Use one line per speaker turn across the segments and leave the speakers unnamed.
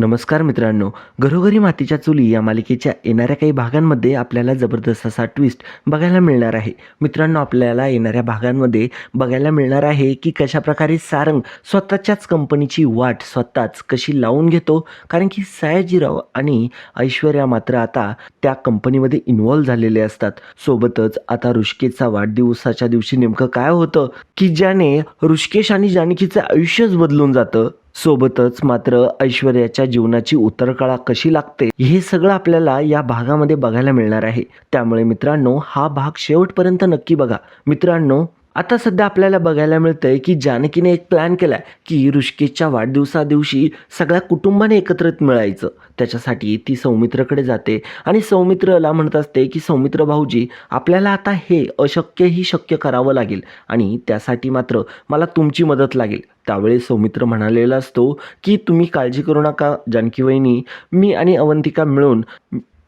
नमस्कार मित्रांनो घरोघरी मातीच्या चुली या मालिकेच्या येणाऱ्या काही भागांमध्ये आपल्याला जबरदस्त असा ट्विस्ट बघायला मिळणार आहे. मित्रांनो आपल्याला येणाऱ्या भागांमध्ये बघायला मिळणार आहे की कशाप्रकारे सारंग स्वतःच्याच कंपनीची वाट स्वतःच कशी लावून घेतो. कारण की सयाजीराव आणि ऐश्वर्या मात्र आता त्या कंपनीमध्ये इन्व्हॉल्व झालेले असतात. सोबतच आता ऋषिकेशचा वाढदिवसाच्या दिवशी नेमकं काय होतं की ज्याने ऋषिकेश आणि जानकीचं आयुष्यच बदलून जातं. सोबतच मात्र ऐश्वर्याच्या जीवनाची उतरकळा कशी लागते हे सगळं आपल्याला या भागामध्ये बघायला मिळणार आहे. त्यामुळे मित्रांनो हा भाग शेवटपर्यंत नक्की बघा. मित्रांनो आता सध्या आपल्याला बघायला मिळतं आहे की जानकीने एक प्लॅन केलाय की ऋषिकेशच्या वाढदिवसादिवशी सगळ्या कुटुंबाने एकत्रित मिळायचं. त्याच्यासाठी ती सौमित्रकडे जाते आणि सौमित्रला म्हणत असते की सौमित्र भाऊजी आपल्याला आता हे अशक्यही शक्य करावं लागेल आणि त्यासाठी मात्र मला तुमची मदत लागेल. त्यावेळी सौमित्र म्हणालेला असतो की तुम्ही काळजी करू नका जानकी वहिनी. मी आणि अवंतिका मिळून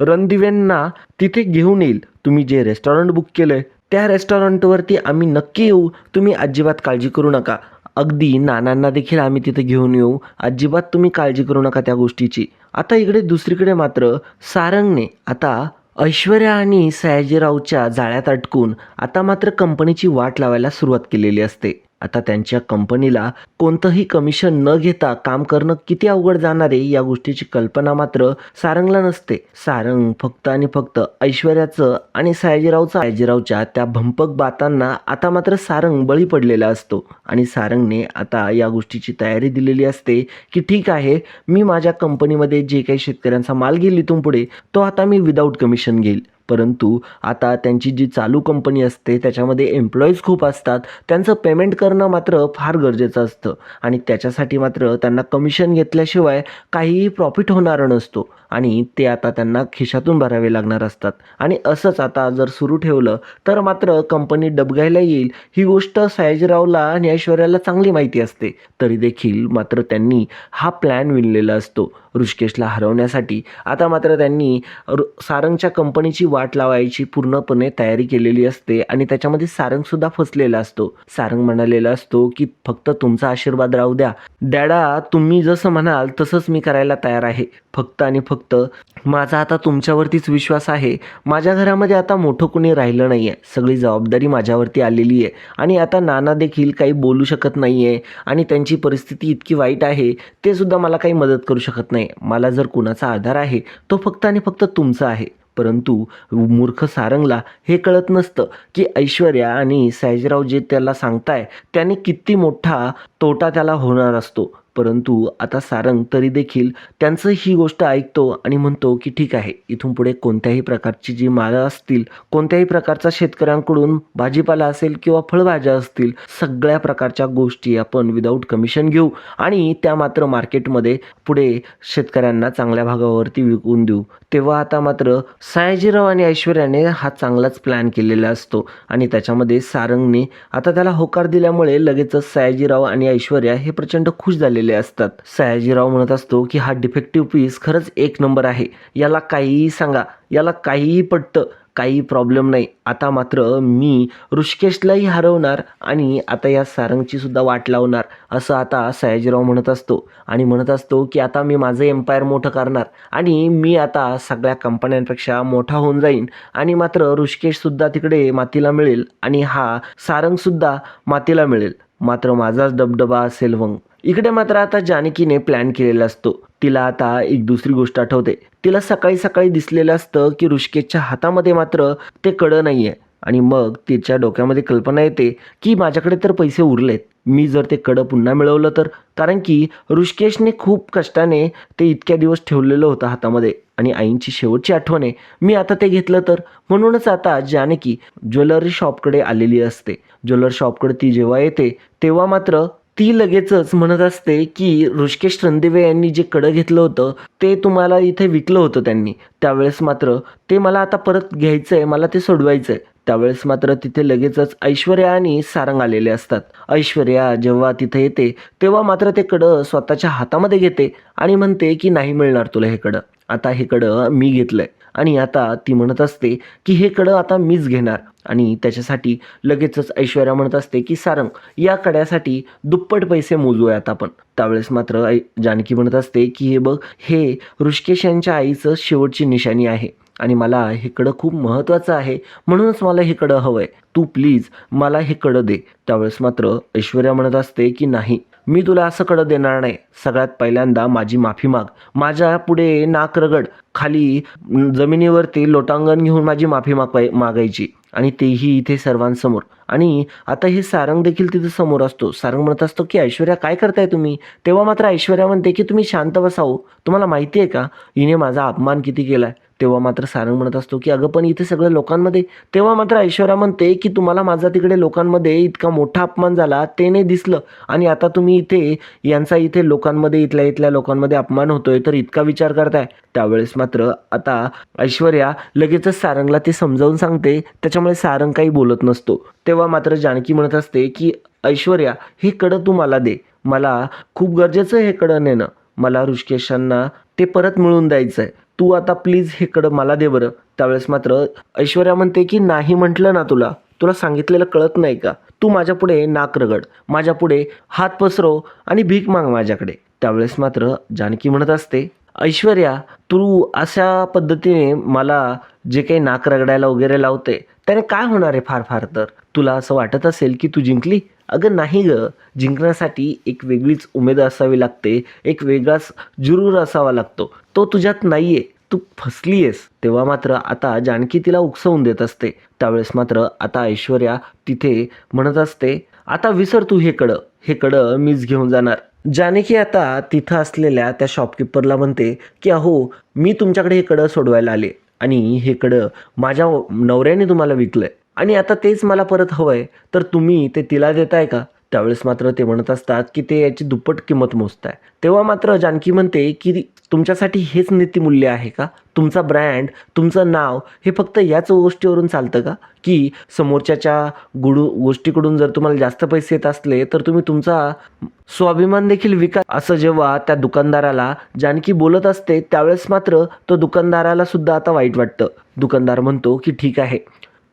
रणदिव्यांना तिथे घेऊन येईल. तुम्ही जे रेस्टॉरंट बुक केलं आहे त्या रेस्टॉरंटवरती आम्ही नक्की येऊ. तुम्ही अजिबात काळजी करू नका. अगदी नानांना देखील आम्ही तिथे घेऊन येऊ. अजिबात तुम्ही काळजी करू नका त्या गोष्टीची. आता इकडे दुसरीकडे मात्र सारंगने आता ऐश्वर्या आणि सयाजीरावच्या जाळ्यात अटकून आता मात्र कंपनीची वाट लावायला सुरुवात केलेली असते. आता त्यांच्या कंपनीला कोणतंही कमिशन न घेता काम करणं किती अवघड जाणार आहे या गोष्टीची कल्पना मात्र सारंगला नसते. सारंग फक्त आणि फक्त ऐश्वर्याचं आणि सयाजीरावचं सयाजीरावच्या त्या भंपक बातांना आता मात्र सारंग बळी पडलेला असतो. आणि सारंगने आता या गोष्टीची तयारी दिलेली असते की ठीक आहे मी माझ्या कंपनीमध्ये जे काही शेतकऱ्यांचा माल घेईल इथून पुढे तो आता मी विदाऊट कमिशन घेईल. परंतु आता त्यांची जी चालू कंपनी असते त्याच्यामध्ये एम्प्लॉईज खूप असतात त्यांचं पेमेंट करणं मात्र फार गरजेचं असतं. आणि त्याच्यासाठी मात्र त्यांना कमिशन घेतल्याशिवाय काहीही प्रॉफिट होणार नसतो. आणि ते आता त्यांना खिशातून भरावे लागणार असतात. आणि असंच आता जर सुरू ठेवलं तर मात्र कंपनी डबगायला येईल ही गोष्ट सयाजीरावला आणि ऐश्वर्याला चांगली माहिती असते. तरी देखील मात्र त्यांनी हा प्लॅन विणलेला असतो ऋषिकेशला हरवण्यासाठी. आता मात्र त्यांनी सारंगच्या कंपनीची वाट लावायची पूर्णपणे तयारी केलेली असते आणि त्याच्यामध्ये सारंगसुद्धा फसलेला असतो. सारंग म्हणालेला असतो की फक्त तुमचा आशीर्वाद राहू द्या. डॅडा तुम्ही जसं म्हणाल तसंच मी करायला तयार आहे. फक्त आणि फक्त माझा आता तुमच्यावरतीच विश्वास आहे. माझ्या घरामध्ये आता मोठं कुणी राहिलं नाही आहे सगळी जबाबदारी माझ्यावरती आलेली आहे. आणि आता नाना देखील काही बोलू शकत नाही आहे आणि त्यांची परिस्थिती इतकी वाईट आहे ते सुद्धा मला काही मदत करू शकत नाही. मला जर कुणाचा आधार आहे तो फक्त आणि फक्त तुमचा आहे. परंतु मूर्ख सारंगला हे कळत नसतं की ऐश्वर्या आणि सयाजीराव जे त्याला सांगताय त्याने किती मोठा तोटा त्याला होणार असतो. परंतु आता सारंग तरी देखील त्यांचं ही गोष्ट ऐकतो आणि म्हणतो की ठीक आहे इथून पुढे कोणत्याही प्रकारची जी माळं असतील कोणत्याही प्रकारचा शेतकऱ्यांकडून भाजीपाला असेल किंवा फळभाज्या असतील सगळ्या प्रकारच्या गोष्टी आपण विदाऊट कमिशन घेऊ आणि त्या मात्र मार्केटमध्ये पुढे शेतकऱ्यांना चांगल्या भागावरती विकून देऊ. तेव्हा आता मात्र सयाजीराव आणि ऐश्वर्याने हा चांगलाच प्लॅन केलेला असतो आणि त्याच्यामध्ये सारंगने आता त्याला होकार दिल्यामुळे लगेचच सयाजीराव आणि ऐश्वर्या हे प्रचंड खुश झालेले असतात. सयाजीराव म्हणत असतो की हा डिफेक्टिव्ह पीस खरंच एक नंबर आहे. याला काहीही सांगा. याला काहीही पटतं. काही प्रॉब्लेम नाही. आता मात्र मी ऋषिकेशलाही हरवणार आणि आता या सारंगची सुद्धा वाट लावणार असं आता सयाजीराव म्हणत असतो. आणि म्हणत असतो की आता मी माझं एम्पायर मोठं करणार आणि मी आता सगळ्या कंपन्यांपेक्षा मोठा होऊन जाईन. आणि मात्र ऋषिकेशसुद्धा तिकडे मातीला मिळेल आणि हा सारंगसुद्धा मातीला मिळेल. मात्र माझाच दबदबा असेल मग. इकडे मात्र आता जानकीने प्लॅन केलेला असतो. तिला आता एक दुसरी गोष्ट आठवते. तिला सकाळी सकाळी दिसलेलं असतं की ऋषिकेशच्या हातामध्ये मात्र ते कडं नाही आहे आणि मग तिच्या डोक्यामध्ये कल्पना येते की माझ्याकडे तर पैसे उरलेत. मी जर ते कडं पुन्हा मिळवलं तर. कारण की ऋषिकेशने खूप कष्टाने ते इतक्या दिवस ठेवलेलं होतं हातामध्ये. आणि आईंची शेवटची आठवण आहे. मी आता ते घेतलं तर? म्हणूनच आता जानकी ज्वेलरी शॉपकडे आलेली असते. ज्वेलरी शॉपकडे ती जेव्हा येते तेव्हा मात्र ती लगेचच म्हणत असते की ऋषिकेश रणदिवे यांनी जे कडं घेतलं होतं ते तुम्हाला इथे विकलं होतं त्यांनी. त्यावेळेस मात्र ते मला आता परत घ्यायचं आहे मला ते सोडवायचं आहे त्यावेळेस मात्र तिथे लगेचच ऐश्वर्या आणि सारंग आलेले असतात. ऐश्वर्या जेव्हा तिथे येते तेव्हा मात्र ते कडं स्वतःच्या हातामध्ये घेते आणि म्हणते की नाही मिळणार तुला हे कडं. आता हे कडं मी घेतलंय. आणि आता ती म्हणत असते की हे कडं आता मीच घेणार. आणि त्याच्यासाठी लगेचच ऐश्वर्या म्हणत असते की सारंग या कड्यासाठी दुप्पट पैसे मोजूयात आपण. त्यावेळेस मात्र ऐ जानकी म्हणत असते की हे बघ हे ऋषिकेश यांच्या आईचं शेवटची निशाणी आहे. आणि मला हे कडं खूप महत्त्वाचं आहे म्हणूनच मला हे कडं हवं आहे तू प्लीज मला हे कडं दे. त्यावेळेस मात्र ऐश्वर्या म्हणत असते की नाही मी तुला असं कडं देणार नाही. सगळ्यात पहिल्यांदा माझी माफी माग. माझ्या पुढे नाक रगड. खाली जमिनीवरती लोटांगण घेऊन माझी माफी मागवाय मागायची. आणि तेही इथे सर्वांसमोर. आणि आता हे सारंग देखील तिथे समोर असतो. सारंग म्हणत असतो की ऐश्वर्या काय करताय तुम्ही? तेव्हा मात्र ऐश्वर्या म्हणते की तुम्ही शांत बसावं. तुम्हाला माहिती आहे का? हिने माझा अपमान किती केलाय? तेव्हा मात्र सारंग म्हणत असतो की अगं पण इथे सगळ्या लोकांमध्ये तेव्हा मात्र ऐश्वर्या म्हणते की तुम्हाला माझा तिकडे लोकांमध्ये इतका मोठा अपमान झाला ते नाही दिसलं. आणि आता तुम्ही इथे यांचा इथे लोकांमध्ये इथल्या इथल्या लोकांमध्ये अपमान होतोय तर इतका विचार करताय. त्यावेळेस मात्र आता ऐश्वर्या लगेचच सारंगला ते समजावून सांगते. त्याच्यामुळे सारंग काही बोलत नसतो. तेव्हा मात्र जानकी म्हणत असते की ऐश्वर्या हे कडं तू मला दे. मला खूप गरजेचं हे कडं नेणं. मला ऋषिकेशांना ते परत मिळून द्यायचं आहे तू आता प्लीज हे कडं मला दे बरं. त्यावेळेस मात्र ऐश्वर्या म्हणते की नाही म्हटलं ना तुला. तुला सांगितलेलं कळत नाही का? तू माझ्या पुढे नाक रगड. माझ्या पुढे हात पसरव आणि भीक माग माझ्याकडे. त्यावेळेस मात्र जानकी म्हणत असते ऐश्वर्या तू अशा पद्धतीने मला जे काही नाक रगडायला वगैरे लावते त्याने काय होणार आहे फार फार तर? तुला असं वाटत असेल की तू जिंकली? अगं नाही ग. जिंकण्यासाठी एक वेगळीच उमेद असावी लागते. एक वेगळाच जुरूर असावा लागतो. तो तुझ्यात नाही आहे तू फसली आहेस तेव्हा मात्र आता जानकी तिला उकसवून देत असते. त्यावेळेस मात्र आता ऐश्वर्या तिथे म्हणत असते आता विसर तू हे कडं. हे कडं मीच घेऊन जाणार. जानकी आता तिथं असलेल्या त्या शॉपकीपरला म्हणते की अहो मी तुमच्याकडे हे कडं सोडवायला आले आणि हे कडं माझ्या नवऱ्याने तुम्हाला विकलंय आणि आता तेच मला परत हवंय. तर तुम्ही ते तिला देताय का? त्यावेळेस मात्र ते म्हणत असतात की ते याची दुप्पट किंमत मोजताय. तेव्हा मात्र जानकी म्हणते की तुमच्यासाठी हेच नीतिमूल्य आहे का? तुमचा ब्रँड तुमचं नाव हे फक्त याच गोष्टीवरून चालतं का? की समोरच्याच्या गुडू गोष्टीकडून जर तुम्हाला जास्त पैसे येत असले तर तुम्ही तुमचा स्वाभिमान देखील विका. असं जेव्हा त्या दुकानदाराला जानकी बोलत असते त्यावेळेस मात्र तो दुकानदाराला सुद्धा आता वाईट वाटतं. दुकानदार म्हणतो की ठीक आहे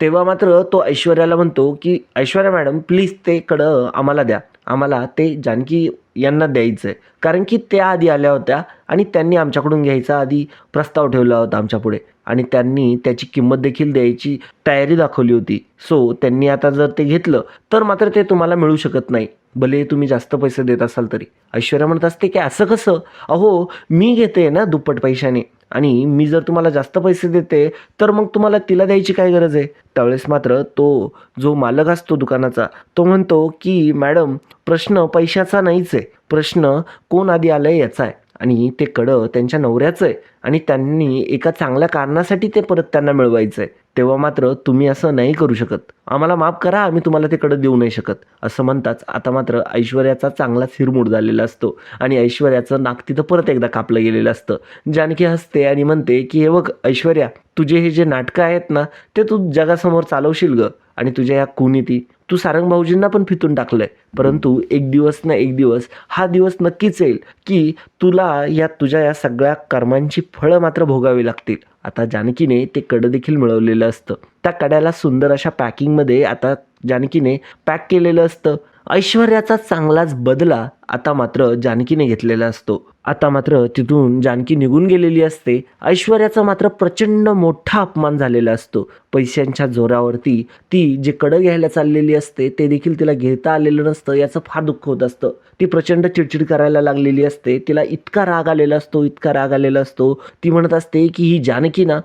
तेव्हा मात्र तो ऐश्वर्याला म्हणतो की ऐश्वर्या मॅडम प्लीज ते कडं आम्हाला द्या. आम्हाला ते जानकी यांना द्यायचं आहे कारण की त्या आधी आल्या होत्या आणि त्यांनी आमच्याकडून घ्यायचा आधी प्रस्ताव ठेवला होता आमच्यापुढे आणि त्यांनी त्याची किंमत देखील द्यायची तयारी दाखवली होती. सो त्यांनी आता जर ते घेतलं तर मात्र ते तुम्हाला मिळू शकत नाही. भले तुम्ही जास्त पैसे देत असाल तरी. ऐश्वर्या म्हणत असते की असं कसं? अहो मी घेते ना दुप्पट पैशाने. आणि मी जर तुम्हाला जास्त पैसे देते तर मग तुम्हाला तिला द्यायची काय गरज आहे? त्यावेळेस मात्र तो जो मालक असतो दुकानाचा तो म्हणतो की मॅडम प्रश्न पैशाचा नाहीच आहे. प्रश्न कोण आधी आलं आहे याचा आहे. आणि ते कडं त्यांच्या नवऱ्याचं आहे. आणि त्यांनी एका चांगल्या कारणासाठी ते परत त्यांना मिळवायचं आहे तेव्हा मात्र तुम्ही असं नाही करू शकत. आम्हाला माफ करा आम्ही तुम्हाला ते कडं देऊ नाही शकत. असं म्हणताच आता मात्र ऐश्वर्याचा चांगला हिरमूड झालेला असतो. आणि ऐश्वर्याचं नाक तिथं परत एकदा कापलं गेलेलं असतं. जानकी हसते आणि म्हणते की हे बघ ऐश्वर्या तुझे हे जे नाटकं आहेत ना ते तू जगासमोर चालवशील ग. आणि तुझ्या या कुनीती तू सारंग भाऊजींना पण फितून टाकलंय. परंतु एक दिवस ना एक दिवस हा दिवस नक्कीच येईल की तुला या तुझ्या या सगळ्या कर्मांची फळं मात्र भोगावी लागतील. आता जानकीने ते कडं देखील मिळवलेलं असतं. त्या कड्याला सुंदर अशा पॅकिंगमध्ये आता जानकीने पॅक केलेलं असतं. ऐश्वर्याचा चांगलाच बदला आता मात्र जानकीने घेतलेला असतो. आता मात्र तिथून जानकी निघून गेलेली असते. ऐश्वर्याचा मात्र प्रचंड मोठा अपमान झालेला असतो. पैशांच्या जोरावरती ती जे कडं घ्यायला चाललेली असते ते देखील तिला घेता आलेलं नसतं याचं फार दुःख होत असतं. ती प्रचंड चिडचिड करायला लागलेली असते. तिला इतका राग आलेला असतो इतका राग आलेला असतो. ती म्हणत असते की ही जानकी ना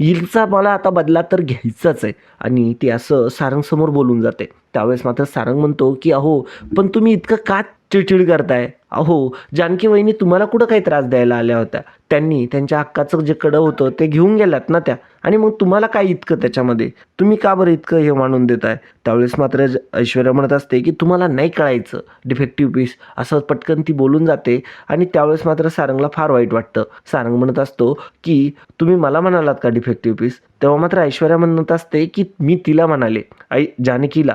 हिचा मला आता बदला तर घ्यायचाच आहे. आणि ती असं सारंगसमोर बोलून जाते. त्यावेळेस मात्र सारंग म्हणतो की अहो पण तुम्ही इतकं का चिडचिड करताय? अहो जानकी वहिनी तुम्हाला कुठं काही त्रास द्यायला आल्या होत्या? त्यांनी त्यांच्या हक्काचं जे कडं होतं ते घेऊन गेल्यात ना त्या? आणि मग तुम्हाला काय इतकं त्याच्यामध्ये? तुम्ही का बरं इतकं हे मानून देताय? त्यावेळेस मात्र ऐश्वर्या म्हणत असते की तुम्हाला नाही कळायचं. Defective piece. असं पटकन ती बोलून जाते आणि त्यावेळेस मात्र सारंगला फार वाईट वाटतं. सारंग म्हणत असतो की तुम्ही मला म्हणालात का डिफेक्टिव्ह पीस? तेव्हा मात्र ऐश्वर्या म्हणत असते की मी तिला म्हणाले. आई जानकीला.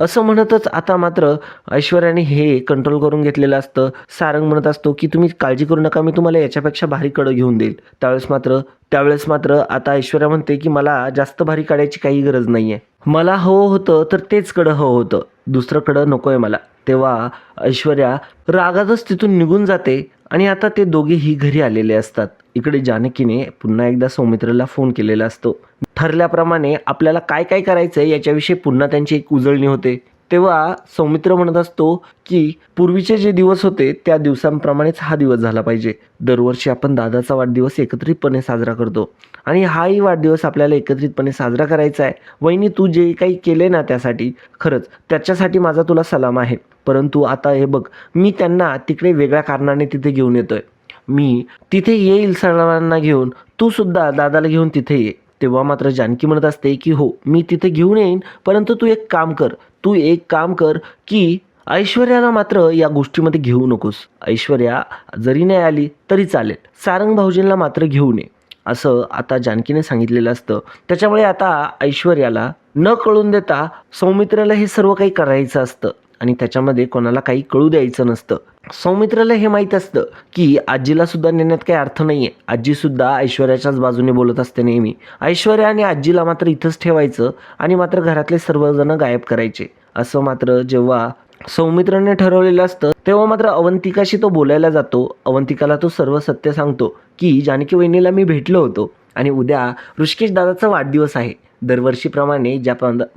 असं म्हणतच आता मात्र ऐश्वर्याने हे कंट्रोल करून घेतलेलं असतं. सारंग म्हणत असतो की तुम्ही काळजी करू नका मी तुम्हाला याच्यापेक्षा भारी कडं घेऊन देईल. त्यावेळेस मात्र त्यावेळेस मात्र आता ऐश्वर्या म्हणते की मला जास्त भारी काढायची काही गरज नाही आहे मला हवं होतं तर तेच कडं हवं होतं. दुसरं कडं नको आहे मला. तेव्हा ऐश्वर्या रागातच तिथून निघून जाते आणि आता ते दोघेही घरी आलेले असतात. इकडे जानकीने पुन्हा एकदा सौमित्रला फोन केलेला असतो. ठरल्याप्रमाणे आपल्याला काय काय करायचं आहे याच्याविषयी पुन्हा त्यांची एक उजळणी होते. तेव्हा सौमित्र म्हणत असतो की पूर्वीचे जे दिवस होते त्या दिवसांप्रमाणेच हा दिवस झाला पाहिजे. दरवर्षी आपण दादाचा वाढदिवस एकत्रितपणे साजरा करतो. आणि हाही वाढदिवस आपल्याला एकत्रितपणे साजरा करायचा आहे. वहिनी तू जे काही केले ना त्यासाठी खरंच त्याच्यासाठी माझा तुला सलाम आहे. परंतु आता हे बघ मी त्यांना तिकडे वेगळ्या कारणाने तिथे घेऊन येतोय. मी तिथे येईल सर्वांना घेऊन तू सुद्धा दादाला घेऊन तिथे ये. तेव्हा मात्र जानकी म्हणत असते की हो मी तिथे घेऊन येईन परंतु तू एक काम कर. तू एक काम कर की ऐश्वर्याला मात्र या गोष्टीमध्ये घेऊ नकोस. ऐश्वर्या जरी नाही आली तरी चालेल. सारंग भाऊजींना मात्र घेऊन ये. असं आता जानकीने सांगितलेलं असतं. त्याच्यामुळे आता ऐश्वर्याला न कळून देता सौमित्राला हे सर्व काही करायचं असतं. आणि त्याच्यामध्ये कोणाला काही कळू द्यायचं नसतं. सौमित्राला हे माहीत असतं की आजीला सुद्धा नेण्यात काही अर्थ नाही आहे आजीसुद्धा ऐश्वर्याच्याच बाजूने बोलत असते नेहमी. ऐश्वर्या आणि आजीला मात्र इथंच ठेवायचं आणि मात्र घरातले सर्वजण गायब करायचे. असं मात्र जेव्हा सौमित्राने ठरवलेलं असतं तेव्हा मात्र अवंतिकाशी तो बोलायला जातो. अवंतिकाला तो सर्व सत्य सांगतो की जानकी वहिनीला मी भेटलो होतो आणि उद्या ऋषिकेश दादाचा वाढदिवस आहे. दरवर्षीप्रमाणे ज्या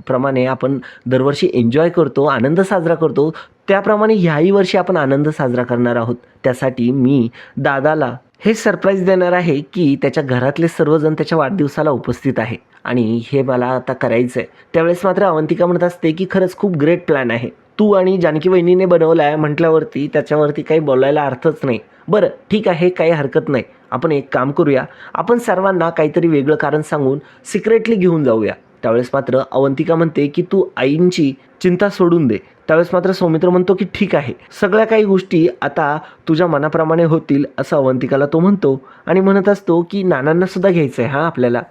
प्रमाणे आपण दरवर्षी एन्जॉय करतो आनंद साजरा करतो त्याप्रमाणे ह्याही वर्षी आपण आनंद साजरा करणार आहोत. त्यासाठी मी दादाला हे सरप्राईज देणार आहे की त्याच्या घरातले सर्वजण त्याच्या वाढदिवसाला उपस्थित आहे. आणि हे मला आता करायचं आहे त्यावेळेस मात्र अवंतिका म्हणत असते की खरंच खूप ग्रेट प्लॅन आहे. तू आणि जानकी वहिनीने बनवला आहे म्हटल्यावरती त्याच्यावरती काही बोलायला अर्थच नाही. बरं ठीक आहे काही हरकत नाही. आपण एक काम करूया. आपण सर्वांना काहीतरी वेगळं कारण सांगून सिक्रेटली घेऊन जाऊया. त्यावेळेस मात्र अवंतिका म्हणते की तू आईंची चिंता सोडून दे. त्यावेळेस मात्र सौमित्र म्हणतो की ठीक आहे. सगळ्या काही गोष्टी आता तुझ्या मनाप्रमाणे होतील असं अवंतिकाला तो म्हणतो आणि म्हणत असतो की नानांना सुद्धा घ्यायचं आहे हा आपल्याला.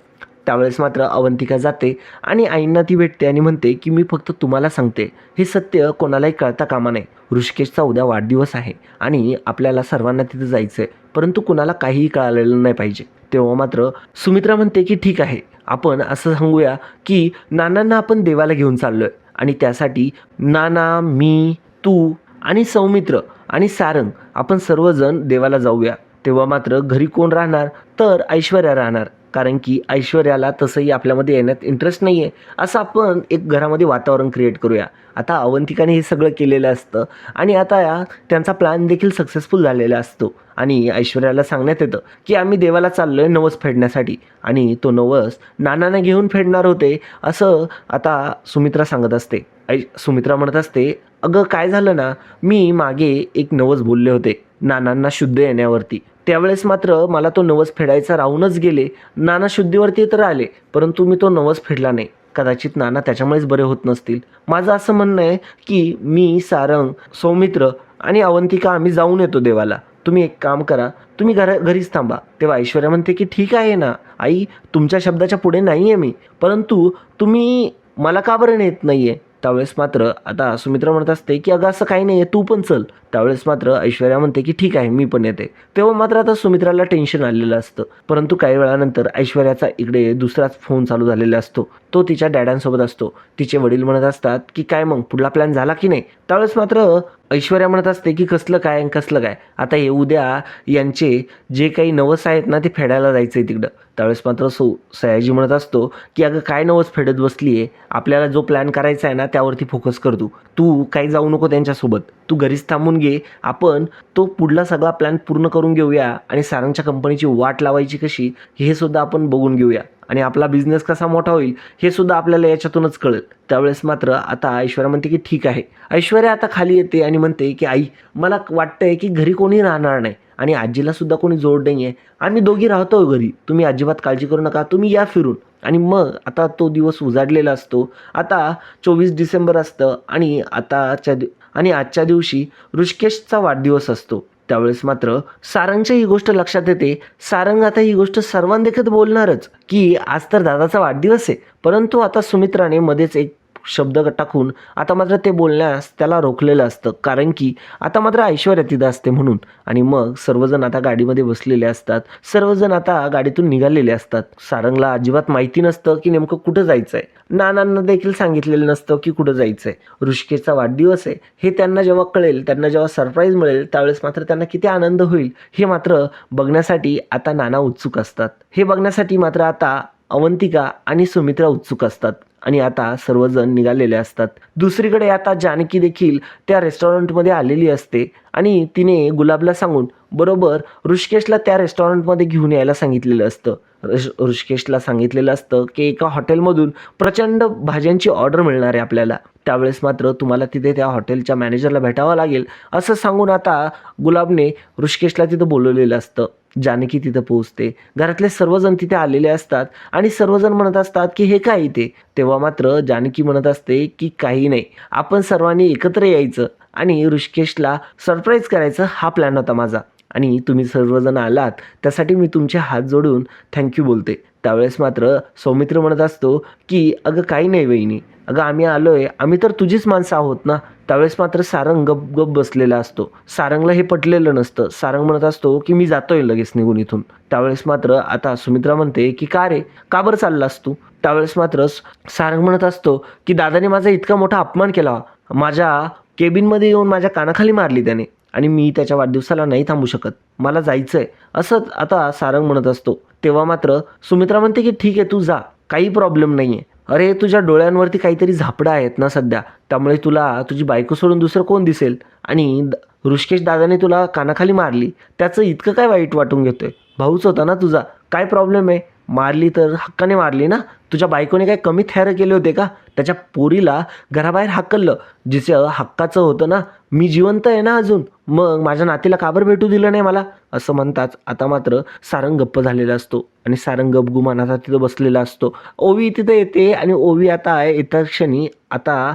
त्यावेळेस मात्र अवंतिका जाते आणि आईंना ती भेटते आणि म्हणते की मी फक्त तुम्हाला सांगते. हे सत्य कोणालाही कळता कामा नये. ऋषिकेशचा उद्या वाढदिवस आहे आणि आपल्याला सर्वांना तिथे जायचं आहे परंतु कुणाला काहीही कळालेलं नाही पाहिजे. तेव्हा मात्र सुमित्रा म्हणते की ठीक आहे. आपण असं सांगूया की नानांना आपण देवाला घेऊन चाललो आहे आणि त्यासाठी नाना मी तू आणि सौमित्र आणि सारंग आपण सर्वजण देवाला जाऊया. तेव्हा मात्र घरी कोण राहणार? तर ऐश्वर्या राहणार. कारण की ऐश्वर्याला तसंही आपल्यामध्ये येण्यात इंटरेस्ट नाही आहे असं आपण एक घरामध्ये वातावरण क्रिएट करूया. आता अवंतिकाने हे सगळं केलेलं असतं आणि आता या त्यांचा प्लॅन देखील सक्सेसफुल झालेला असतो. आणि ऐश्वर्याला सांगण्यात येतं की आम्ही देवाला चाललो आहे नवस फेडण्यासाठी. आणि तो नवस नानाने घेऊन फेडणार होते असं आता सुमित्रा सांगत असते. ऐ सुमित्रा म्हणत असते अगं काय झालं ना? मी मागे एक नवस बोलले होते. नानांना शुद्ध येण्यावरती. त्यावेळेस मात्र मला तो नवस फेडायचा राहूनच गेले. नाना शुद्धीवरती तर आले परंतु मी तो नवस फेडला नाही. कदाचित नाना त्याच्यामुळेच बरे होत नसतील. माझं असं म्हणणं आहे की मी सारंग सौमित्र आणि अवंतिका आम्ही जाऊन येतो देवाला. तुम्ही एक काम करा तुम्ही घरा घरीच थांबा. तेव्हा ऐश्वर्या म्हणते की ठीक आहे ना. आई तुमच्या शब्दाच्या पुढे नाही आहे मी. परंतु तुम्ही मला का बरं नेत नाही आहे त्यावेळेस मात्र आता सुमित्रा म्हणत असते की अगं असं काही नाही आहे तू पण चल. त्यावेळेस मात्र ऐश्वर्या म्हणते की ठीक आहे मी पण येते. तेव्हा मात्र आता सुमित्राला टेन्शन आलेलं असतं. परंतु काही वेळानंतर ऐश्वर्याचा इकडे दुसराच फोन चालू झालेला असतो. तो तिच्या डॅडांसोबत असतो. तिचे वडील म्हणत असतात की काय मग पुढला प्लॅन झाला की नाही? त्यावेळेस मात्र ऐश्वर्या म्हणत असते की कसलं काय आणि कसलं काय. आता हे उद्या यांचे जे काही नवस आहेत ना ते फेडायला जायचं आहे तिकडं. त्यावेळेस मात्र सो सयाजी म्हणत असतो की अगं काय नवस फेडत बसली आहे आपल्याला जो प्लॅन करायचा आहे ना त्यावरती फोकस कर तू. तू काही जाऊ नको त्यांच्यासोबत. तू घरीच थांबून घे. आपण तो पुढला सगळा प्लॅन पूर्ण करून घेऊया आणि सारंगच्या कंपनीची वाट लावायची कशी हे सुद्धा आपण बघून घेऊया. आणि आपला बिझनेस कसा मोठा होईल हे सुद्धा आपल्याला याच्यातूनच कळेल. त्यावेळेस मात्र आता ऐश्वर्या म्हणते की ठीक आहे. ऐश्वर्या आता खाली येते आणि म्हणते की आई मला वाटतंय की घरी कोणी राहणार नाही आणि आजीला सुद्धा कोणी जोड नाही आहे आम्ही दोघी राहतो घरी. तुम्ही अजिबात काळजी करू नका. तुम्ही या फिरून. आणि मग आता तो दिवस उजाडलेला असतो. आता चोवीस डिसेंबर असतं आणि आताच्या दि आणि आजच्या दिवशी ऋषिकेशचा वाढदिवस असतो. त्यावेळेस मात्र सारंगच्या ही गोष्ट लक्षात येते. सारंग आता ही गोष्ट सर्वांदेखत बोलणारच की आज तर दादाचा वाढदिवस आहे. परंतु आता सुमित्राने मध्येच एक शब्द टाकून आता मात्र ते बोलण्यास त्याला रोखलेलं असतं. कारण की आता मात्र ऐश्वर्या तिथं असते म्हणून. आणि मग सर्वजण आता गाडीमध्ये बसलेले असतात. सर्वजण आता गाडीतून निघालेले असतात. सारंगला अजिबात माहिती नसतं की नेमकं कुठं जायचं आहे नानांना देखील सांगितलेलं नसतं की कुठं जायचं आहे ऋषिकेशचा वाढदिवस आहे. हे त्यांना जेव्हा कळेल त्यांना जेव्हा सरप्राईज मिळेल त्यावेळेस मात्र त्यांना किती आनंद होईल हे मात्र बघण्यासाठी आता नाना उत्सुक असतात. हे बघण्यासाठी मात्र आता अवंतिका आणि सुमित्रा उत्सुक असतात. आणि आता सर्वजण निघालेले असतात. दुसरीकडे आता जानकी देखील त्या रेस्टॉरंटमध्ये आलेली असते आणि तिने गुलाबला सांगून बरोबर ऋषिकेशला त्या रेस्टॉरंटमध्ये घेऊन यायला सांगितलेलं असतं. ऋष ऋषिकेशला सांगितलेलं असतं की एका हॉटेलमधून प्रचंड भाज्यांची ऑर्डर मिळणार आहे आपल्याला. त्यावेळेस मात्र तुम्हाला तिथे त्या हॉटेलच्या मॅनेजरला भेटावं लागेल असं सांगून आता गुलाबने ऋषिकेशला तिथं बोलवलेलं असतं. जानकी तिथं पोहोचते. घरातले सर्वजण तिथे आलेले असतात आणि सर्वजण म्हणत असतात की हे काय इथे? तेव्हा मात्र जानकी म्हणत असते की काही नाही. आपण सर्वांनी एकत्र यायचं आणि ऋषिकेशला सरप्राईज करायचं हा प्लॅन होता माझा. आणि तुम्ही सर्वजण आलात त्यासाठी मी तुमचे हात जोडून थँक्यू बोलते. त्यावेळेस मात्र सौमित्र म्हणत असतो की अगं काही नाही वहिनी. अगं आम्ही आलोय. आम्ही तर तुझीच माणसं आहोत ना? त्यावेळेस मात्र सारंग गप गप बसलेला असतो. सारंगला हे पटलेलं नसतं. सारंग म्हणत असतो की मी जातोय लगेच निघून इथून. त्यावेळेस मात्र आता सुमित्रा म्हणते की का रे? का बरं चाललास तू? त्यावेळेस मात्र सारंग म्हणत असतो की दादाने माझा इतका मोठा अपमान केला. माझ्या केबिनमध्ये येऊन माझ्या कानाखाली मारली त्याने आणि मी त्याच्या वाढदिवसाला नाही थांबू शकत. मला जायचं आहे असंच आता सारंग म्हणत असतो. तेव्हा मात्र सुमित्रा म्हणते की ठीक आहे तू जा. काही प्रॉब्लेम नाही आहे अरे तुझ्या डोळ्यांवरती काहीतरी झापडं आहेत ना सध्या. त्यामुळे तुला तुझी बायको सोडून दुसरं कोण दिसेल? आणि ऋषकेश दादाने तुला कानाखाली मारली. त्याचं इतकं काय वाईट वाटून घेतोय? भाऊच होता ना तुझा. काय प्रॉब्लेम आहे? मारली तर हक्काने मारली ना? तुझ्या बायकोने काय कमी थैर केले होते का? त्याच्या पोरीला घराबाहेर हाकललं. जिचं हक्काचं होतं ना मी जिवंत आहे ना अजून. मग माझ्या नातीला काबर भेटू दिलं नाही मला? असं म्हणताच आता मात्र सारंग गप्प झालेला असतो. आणि सारंग गुमानाचा आता तिथं बसलेला असतो. ओवी तिथं येते आणि ओवी आता आहे. येत्या क्षणी आता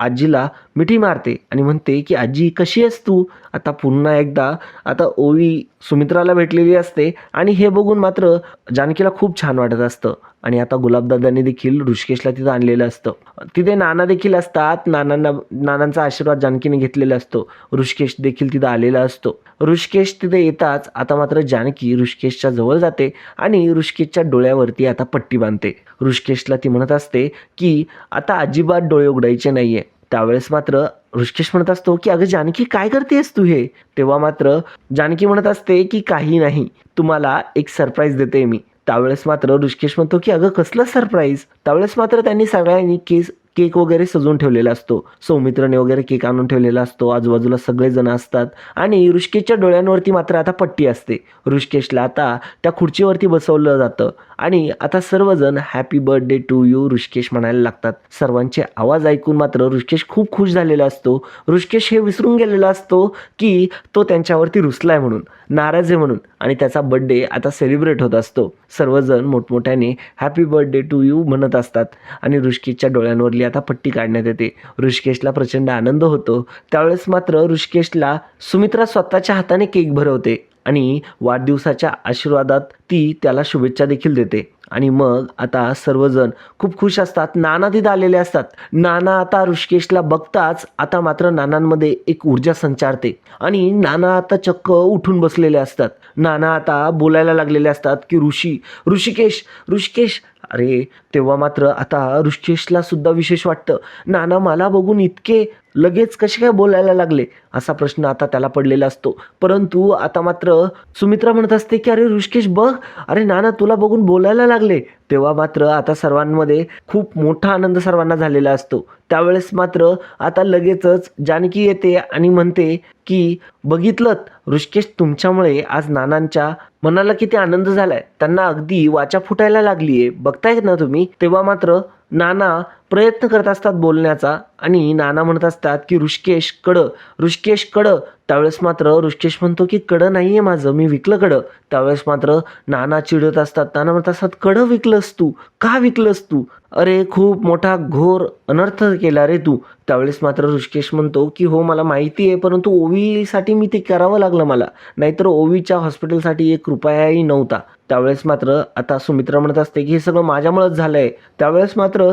आजीला मिठी मारते आणि म्हणते की आजी कशी आहेस तू? आता पुन्हा एकदा आता ओवी सुमित्राला भेटलेली असते आणि हे बघून मात्र जानकीला खूप छान वाटत असतं. आणि आता गुलाबदादांनी देखील ऋषिकेशला तिथं आणलेलं असतं. तिथे नाना देखील असतात. नानांना नानांचा आशीर्वाद जानकीने घेतलेला असतो. ऋषिकेश देखील तिथं आलेला असतो. ऋषिकेश तिथे येताच आता मात्र जानकी ऋषिकेशच्या जवळ जाते आणि ऋषिकेशच्या डोळ्यावरती आता पट्टी बांधते. ऋषिकेशला ती म्हणत असते की आता अजिबात डोळे उघडायचे नाहीये. त्यावेळेस मात्र ऋषिकेश म्हणत असतो की अगं जानकी काय करतेस तू हे? तेव्हा मात्र जानकी म्हणत असते की काही नाही तुम्हाला एक सरप्राईज देते मी. त्यावेळेस मात्र ऋषिकेश म्हणतो की अगं कसलं सरप्राईज त्यावेळेस मात्र त्यांनी सगळ्यांनी केस केक वगैरे सजवून ठेवलेला असतो. सौमित्रने वगैरे केक आणून ठेवलेला असतो. आजूबाजूला सगळेजण असतात आणि ऋषिकेशच्या डोळ्यांवरती मात्र आता पट्टी असते. ऋषिकेशला आता त्या खुर्चीवरती बसवलं जातं. आणि आता सर्वजण happy birthday to you Rishikesh म्हणायला लागतात. सर्वांचे आवाज ऐकून मात्र ऋषिकेश खूप खुश झालेला असतो. ऋषिकेश हे विसरून गेलेला असतो की तो त्यांच्यावरती रुसलाय म्हणून नाराज आहे म्हणून आणि त्याचा बर्थडे आता सेलिब्रेट होत असतो. सर्वजण मोठमोठ्याने हॅपी बर्थडे टू यू म्हणत असतात आणि ऋषिकेशच्या डोळ्यांवरली आता पट्टी काढण्यात येते. ऋषिकेशला प्रचंड आनंद होतो. त्यावेळेस मात्र ऋषिकेशला सुमित्रा स्वतःच्या हाताने केक भरवते. आणि वाढदिवसाच्या आशीर्वादात ती त्याला शुभेच्छा देखील देते. आणि मग आता सर्वजण खूप खुश असतात. नाना तिथं आलेले असतात. नाना आता ऋषिकेशला बघताच आता मात्र नानांमध्ये एक ऊर्जा संचारते. आणि नाना आता चक्क उठून बसलेले असतात. नाना आता बोलायला लागलेले असतात की ऋषी ऋषिकेश ऋषिकेश. अरे तेव्हा मात्र आता ऋषिकेशला सुद्धा विशेष वाटतं. नाना मला बघून इतके लगेच कसे काय बोलायला लागले? असा प्रश्न आता त्याला पडलेला असतो. परंतु आता मात्र सुमित्रा म्हणत असते की अरे ऋषकेश बघ. अरे नाना तुला बघून बोलायला लागले. तेव्हा मात्र आता सर्वांमध्ये खूप मोठा आनंद सर्वांना झालेला असतो. त्यावेळेस मात्र आता लगेचच जानकी येते आणि म्हणते की बघितलं ऋषिकेश तुमच्यामुळे आज नानांच्या मनाला किती आनंद झालाय. त्यांना अगदी वाचा फुटायला लागलीये. बघताय ना तुम्ही? तेव्हा मात्र नाना प्रयत्न करत असतात बोलण्याचा आणि नाना म्हणत असतात की ऋषिकेश कडं ऋषिकेश कडं त्यावेळेस मात्र ऋषिकेश म्हणतो की कडं नाही आहे माझं मी विकलं कडं. त्यावेळेस मात्र नाना चिडत असतात. नाना म्हणत असतात कडं विकलंस तू? का विकलंस तू? अरे खूप मोठा घोर अनर्थ केला रे तू. त्यावेळेस मात्र ऋषिकेश म्हणतो की हो मला माहिती आहे परंतु ओवीसाठी मी ते करावं लागलं मला. नाहीतर ओवीच्या हॉस्पिटलसाठी एक रुपयाही नव्हता. त्यावेळेस मात्र आता सुमित्रा म्हणत असते की हे सगळं माझ्यामुळेच झालंय. त्यावेळेस मात्र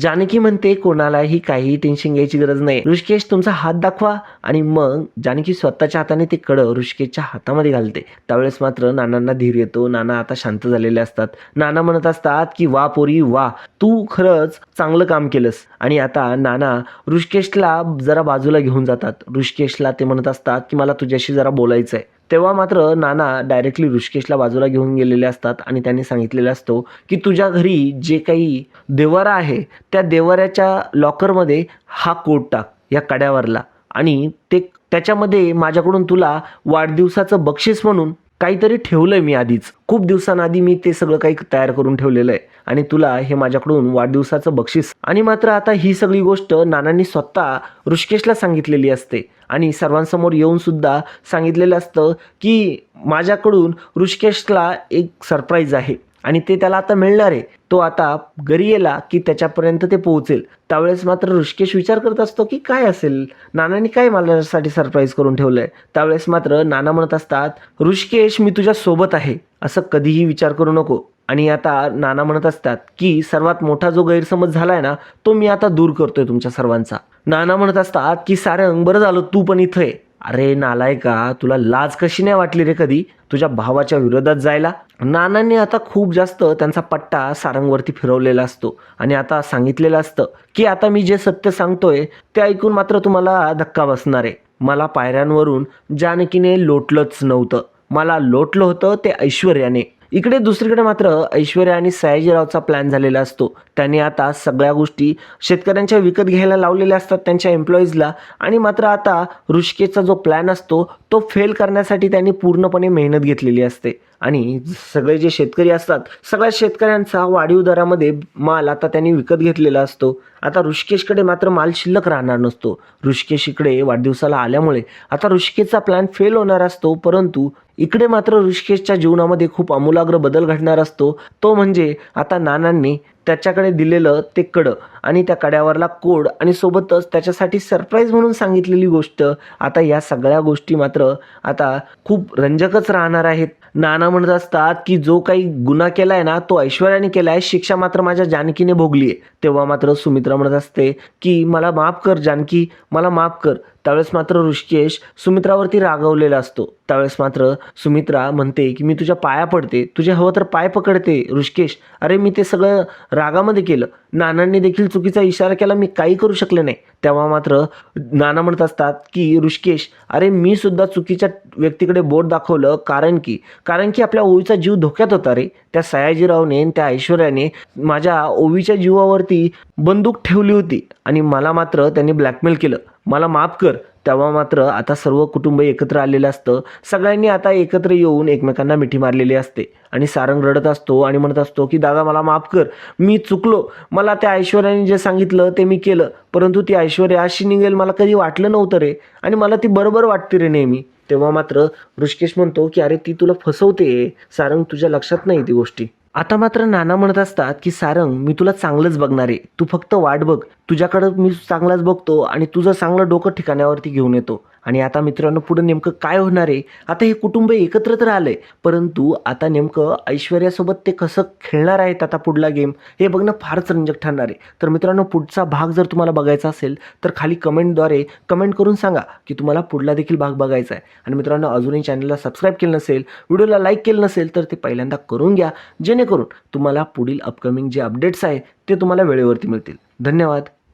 जानकी म्हणते कोणालाही काही टेन्शन घ्यायची गरज नाही. ऋषिकेश तुमचा हात दाखवा. आणि मग जानकी स्वतःच्या हाताने ते कडं ऋषिकेशच्या हातामध्ये घालते. त्यावेळेस मात्र नानांना धीर येतो. नाना आता शांत झालेले असतात. नाना म्हणत असतात की वा पोरी वा. तू खरंच चांगलं काम केलंस. आणि आता नाना ऋषिकेशला जरा बाजूला घेऊन जातात. ऋषिकेशला ते म्हणत असतात की मला तुझ्याशी जरा बोलायचं आहे तेव्हा मात्र नाना डायरेक्टली ऋषिकेशला बाजूला घेऊन गेलेले असतात आणि त्यांनी सांगितलेलं असतो की तुझ्या घरी जे काही देवारा आहे त्या देवाऱ्याच्या लॉकरमध्ये हा कोट टाक या कड्यावरला. आणि ते त्याच्यामध्ये माझ्याकडून तुला वाढदिवसाचं बक्षीस म्हणून काहीतरी ठेवलंय मी आधीच. खूप दिवसांआधी मी ते सगळं काही तयार करून ठेवलेलं आहे. आणि तुला हे माझ्याकडून वाढदिवसाचं बक्षीस. आणि मात्र आता ही सगळी गोष्ट नानांनी स्वतः ऋषिकेशला सांगितलेली असते. आणि सर्वांसमोर येऊन सुद्धा सांगितलेलं असतं की माझ्याकडून ऋषिकेशला एक सरप्राईज आहे. आणि ते त्याला आता मिळणार आहे. तो आता घरी गेला की त्याच्यापर्यंत ते पोहोचेल. त्यावेळेस मात्र ऋषिकेश विचार करत असतो की काय असेल? नानांनी काय माझ्यासाठी सरप्राईज करून ठेवलं आहे त्यावेळेस मात्र नाना म्हणत असतात ऋषिकेश मी तुझ्या सोबत आहे. असं कधीही विचार करू नको. आणि आता नाना म्हणत असतात की सर्वात मोठा जो गैरसमज झालाय ना तो मी आता दूर करतोय तुमच्या सर्वांचा. नाना म्हणत असतात की सारंग बरं झालं तू पण इथं आहे अरे नालाय का तुला लाज कशी नाही वाटली रे कधी? तुझ्या भावाच्या विरोधात जायला? नानांनी आता खूप जास्त त्यांचा पट्टा सारंगवरती फिरवलेला असतो. आणि आता सांगितलेलं असतं की आता मी जे सत्य सांगतोय ते ऐकून मात्र तुम्हाला धक्का बसणार आहे. मला पायऱ्यांवरून जानकीने लोटलंच नव्हतं. मला लोटलं होतं ते ऐश्वर्याने. इकडे दुसरीकडे मात्र ऐश्वर्या आणि सयाजीरावचा प्लॅन झालेला असतो. त्यांनी आता सगळ्या गोष्टी शेतकऱ्यांच्या विकत घ्यायला लावलेल्या असतात त्यांच्या एम्प्लॉईजला आणि मात्र आता ऋषिकेशचा जो प्लॅन असतो तो फेल करण्यासाठी त्यांनी पूर्णपणे मेहनत घेतलेली असते. आणि सगळे जे शेतकरी असतात सगळ्या शेतकऱ्यांचा वाढीव दरामध्ये माल आता त्यांनी विकत घेतलेला असतो. आता ऋषिकेशकडे मात्र माल शिल्लक राहणार नसतो. ऋषिकेश इकडे वाढदिवसाला आल्यामुळे आता ऋषिकेशचा प्लॅन फेल होणार असतो परंतु इकडे मात्र ऋषिकेशच्या जीवनामध्ये खूप आमूलाग्र बदल घडणार असतो. तो म्हणजे आता नानांनी त्याच्याकडे दिलेलं ते कडं आणि त्या कड्यावरला कोड आणि सोबतच त्याच्यासाठी सरप्राईज म्हणून सांगितलेली गोष्ट. आता या सगळ्या गोष्टी मात्र आता खूप रंजकच राहणार आहेत. नाना म्हणत असतात की जो काही गुन्हा केलाय ना तो ऐश्वर्याने केलाय शिक्षा मात्र माझ्या जानकीने भोगली आहे तेव्हा मात्र सुमित्रा म्हणत असते की मला माफ कर जानकी मला माफ कर. त्यावेळेस मात्र ऋषिकेश सुमित्रावरती रागवलेला असतो. त्यावेळेस मात्र सुमित्रा म्हणते की मी तुझ्या पाया पडते तुझे हवं तर पाय पकडते ऋषिकेश. अरे मी ते सगळं रागामध्ये केलं. नानांनी देखील चुकीचा इशारा केला मी काही करू शकले नाही. तेव्हा मात्र नाना म्हणत असतात की ऋषिकेश अरे मी सुद्धा चुकीच्या व्यक्तीकडे बोट दाखवलं. कारण की कारण की आपल्या ओवीचा जीव धोक्यात होता रे. त्या सयाजीरावने आणि त्या ऐश्वर्याने माझ्या ओवीच्या जीवावरती बंदूक ठेवली होती आणि मला मात्र त्यांनी ब्लॅकमेल केलं. मला माफ कर. तेव्हा मात्र आता सर्व कुटुंब एकत्र आलेलं असतं. सगळ्यांनी आता एकत्र येऊन एकमेकांना मिठी मारलेली असते. आणि सारंग रडत असतो आणि म्हणत असतो की दादा मला माफ कर. मी चुकलो. मला त्या ऐश्वर्याने जे सांगितलं ते मी केलं. परंतु ती ऐश्वर्या अशी निघेल मला कधी वाटलं नव्हतं रे. आणि मला ती बरोबर वाटते रे नेहमी. तेव्हा मात्र ऋषिकेश म्हणतो की अरे ती तुला फसवते. सारंग तुझ्या लक्षात नाही ती गोष्टी. आता मात्र नाना म्हणत असतात की सारंग मी तुला चांगलंच बघणार आहे. तू फक्त वाट बघ. तुझ्याकडं मी चांगलाच बघतो आणि तुझं चांगलं डोकं ठिकाण्यावरती घेऊन येतो. आणि आता मित्रांनो पुढं नेमकं काय होणार आहे? आता हे कुटुंब एकत्र तर आहे परंतु आता नेमकं ऐश्वर्यासोबत ते कसं खेळणार आहेत आता पुढला गेम हे बघणं फारच रंजक ठरणार आहे. तर मित्रांनो पुढचा भाग जर तुम्हाला बघायचा असेल तर खाली कमेंटद्वारे कमेंट करून सांगा की तुम्हाला पुढला देखील भाग बघायचा आहे. आणि मित्रांनो अजूनही चॅनलला सबस्क्राईब केलं नसेल व्हिडिओला लाईक केलं नसेल तर ते पहिल्यांदा करून घ्या जेणेकरून तुम्हाला पुढील अपकमिंग जे अपडेट्स आहे ते तुम्हाला वेळेवरती मिळतील. धन्यवाद.